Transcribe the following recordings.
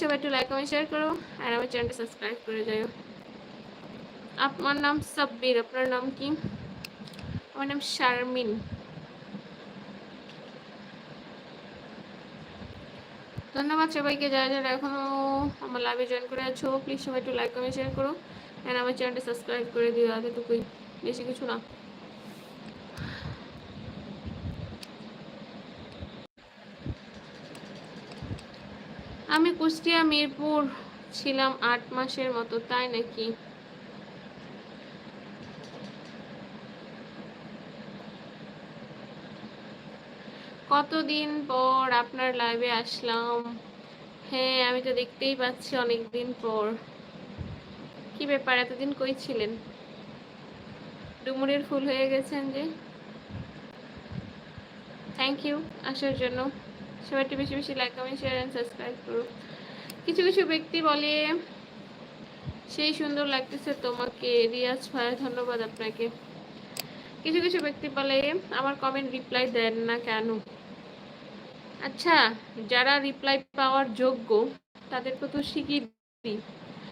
সবাই একটু like comment share করো, আর আমার চ্যানেলটা সাবস্ক্রাইব করে যাও আপনার নাম সাব্বির, আপনার নাম কি? আমার নাম শারমিন। ধন্যবাদ সবাইকে, যারা যারা এখনও আমার লাইভে জয়েন করে আছো প্লিজ সবাই একটু লাইক কমেন্ট শেয়ার করো আর আমার চ্যানেলটা সাবস্ক্রাইব করে দিও, এতটুকুই। বেশি কিছু না। আমি কুষ্টিয়া, মিরপুর ছিলাম আট মাসের মতো, তাই নাকি? কতদিন পর আপনার লাইভে আসলাম? হ্যাঁ আমি তো দেখতেই পাচ্ছি অনেক দিন পর। কি ব্যাপার, এতদিন কই ছিলেন? ডুমুরের ফুল হয়ে গেছেন যে। থ্যাংক ইউ আসার জন্য। সবাই একটু বেশি বেশি like comment share and subscribe করুন কিছু কিছু ব্যক্তি বলে, সেই সুন্দর লাগতেছে তোমাকে। রিয়াজ ভাই, ধন্যবাদ আপনাকে। কিছু কিছু ব্যক্তি বলে, আমার কমেন্ট রিপ্লাই দেন না কেন? আচ্ছা যারা রিপ্লাই পাওয়ার যোগ্য তাদেরকে তো শিখিয়ে দিই।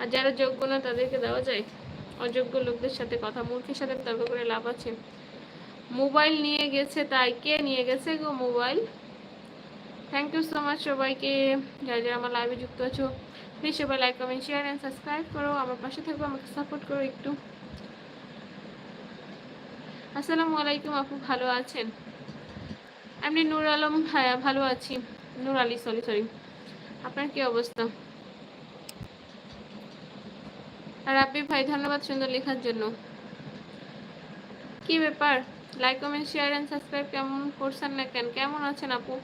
আর যারা যোগ্য না, তাদেরকে দেওয়া যায়। অযোগ্য লোকদের সাথে কথা, মূর্খের সাথে তর্ক করে লাভ আছে। মোবাইল নিয়ে গেছে তাই কে নিয়ে গেছে গো mobile? Thank you so much সবাইকে। যারা যারা আমার লাইভে যুক্ত আছো প্লিজ সবাই like comment share and subscribe করো। আমার পাশে থাকব আমাকে সাপোর্ট করো একটু। আসসালামু আলাইকুম, আপু ভালো আছেন? আমি নূর আলম হ্যাঁ ভালো আছি। নূর আলী সরি সরি আপনার কি অবস্থা? আর আপনি ভাই, ধন্যবাদ সুন্দর লেখার জন্য। কি ব্যাপার? Like comment share and subscribe কেমন করছেন না কেন? কেমন আছেন আপু?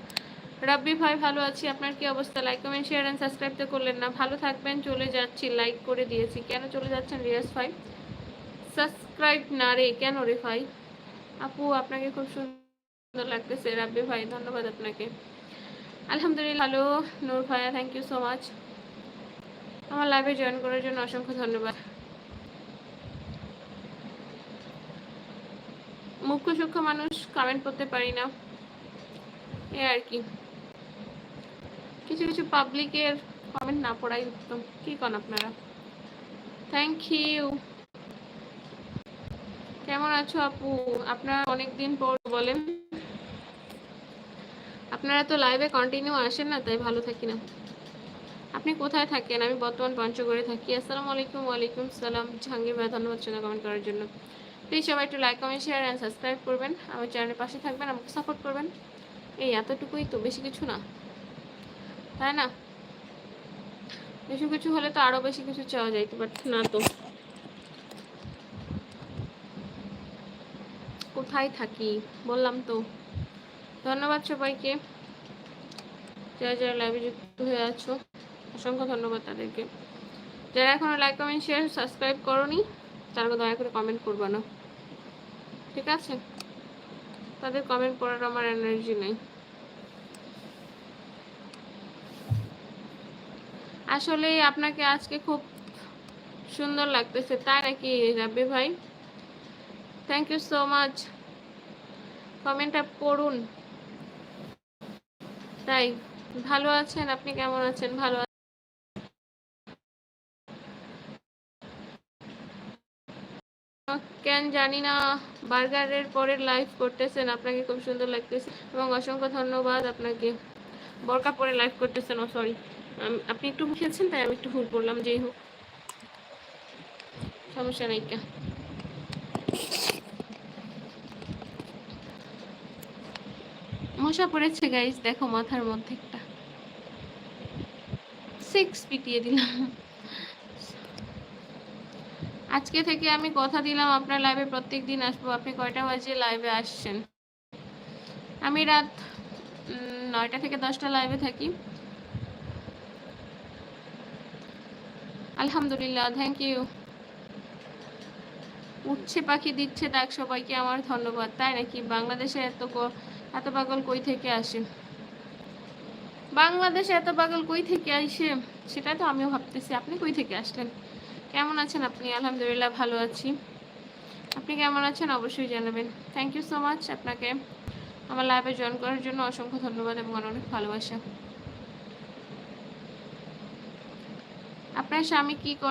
রাব্বি ভাই, ভালো আছি। আপনার কি অবস্থা? Like comment share and subscribe তো করলেন না। ভালো থাকবেন, চলে যাচ্ছি। লাইক করে দিয়েছি। কেন চলে যাচ্ছেন রিয়াজ ভাই? সাবস্ক্রাইব না রে, কেন রে ভাই? আপু, আপনাকে খুব সুন্দর লাগতেছে রাব্বি ভাই। ধন্যবাদ আপনাকে। আলহামদুলিল্লাহ, ভালো। নূর ভাইয়া থ্যাংক ইউ সো মাচ আমার লাইভে জয়েন করার জন্য অসংখ্য ধন্যবাদ। মুখ্য সূক্ষ্ম মানুষ কমেন্ট করতে পারি না। এ আর কি। কিছু কিছু পাবলিকের কমেন্ট না পড়াই উত্তম। কি কন আপনারা? থ্যাংক ইউ কেমন আছো আপু? আপনারা অনেকদিন পর বলেন। আপনারা তো লাইভে কন্টিনিউ আসেন না, তাই ভালো থাকি না। আপনি কোথায় থাকেন? আমি বর্তমান পঞ্চগড়ে থাকি। আসসালামু আলাইকুম, ওয়ালাইকুম সালাম। জাহাঙ্গীর ভাই ধন্যবাদ চন্দ্র কমেন্ট করার জন্য। প্লিজ সবাই একটু like comment share and subscribe করবেন। আমার চ্যানেলের পাশে থাকবেন, আমাকে সাপোর্ট করবেন। এই এতটুকুই তো, বেশি কিছু না। তাই না? বেশি কিছু হলে তো আরও বেশি কিছু চাওয়া যাইতে বাট না তো। কোথায় থাকি? বললাম তো। ধন্যবাদ সবাইকে। যারা যারা লাইভে যুক্ত হয়ে আছো, অসংখ্য ধন্যবাদ তাদেরকে। যারা এখনও লাইক কমেন্ট শেয়ার সাবস্ক্রাইব করনি, তারা দয়া করে কমেন্ট করবে না। ঠিক আছে? তাদের কমেন্ট পড়ার আমার এনার্জি নেই। আসলে আপনাকে আজকে খুব সুন্দর লাগতেছে, তাই নাকি রাব্বি ভাই? থ্যাংক ইউ সো মাচ কমেন্টটা পড়ুন। তাই, ভালো আছেন? আপনি কেমন আছেন? ভালো কেন জানি না, বার্গারের পরের লাইভ করতেছেন, আপনাকে খুব সুন্দর লাগতেছে। এবং অসংখ্য ধন্যবাদ আপনাকে। বরকা পরে লাইভ করতেছেন, ও সরি আপনি একটু খেয়েছেন তাই আমি একটু ভুল করলাম যেই হোক। সমস্যা নাই কা। মশা পড়েছে গাইজ দেখো মাথার মধ্যে একটা। সিক্স পিটিয়ে দিলাম। আজকে থেকে আমি কথা দিলাম, আপনার লাইভে প্রত্যেক দিন আসব। আপনি কয়টা বাজে লাইভে আসছেন? আমি রাত নয়টা থেকে দশটা লাইভে থাকি। আলহামদুলিল্লাহ থ্যাংক ইউ উঠছে পাখি দিচ্ছে ডাক সবাইকে, আমার ধন্যবাদ। তাই নাকি? বাংলাদেশে এত এত পাগল কই থেকে আসে? বাংলাদেশে এত পাগল কই থেকে আসে? সেটা তো আমিও ভাবতেছি। আপনি কই থেকে আসলেন? কেমন আছেন আপনি? আলহামদুলিল্লাহ, ভালো আছি। আপনি কেমন আছেন? অবশ্যই জানাবেন। থ্যাংক ইউ সো মাচ আপনাকে। আমার লাইভে জয়েন করার জন্য অসংখ্য ধন্যবাদ এবং অনেক ভালোবাসা। আপনার স্বামী কি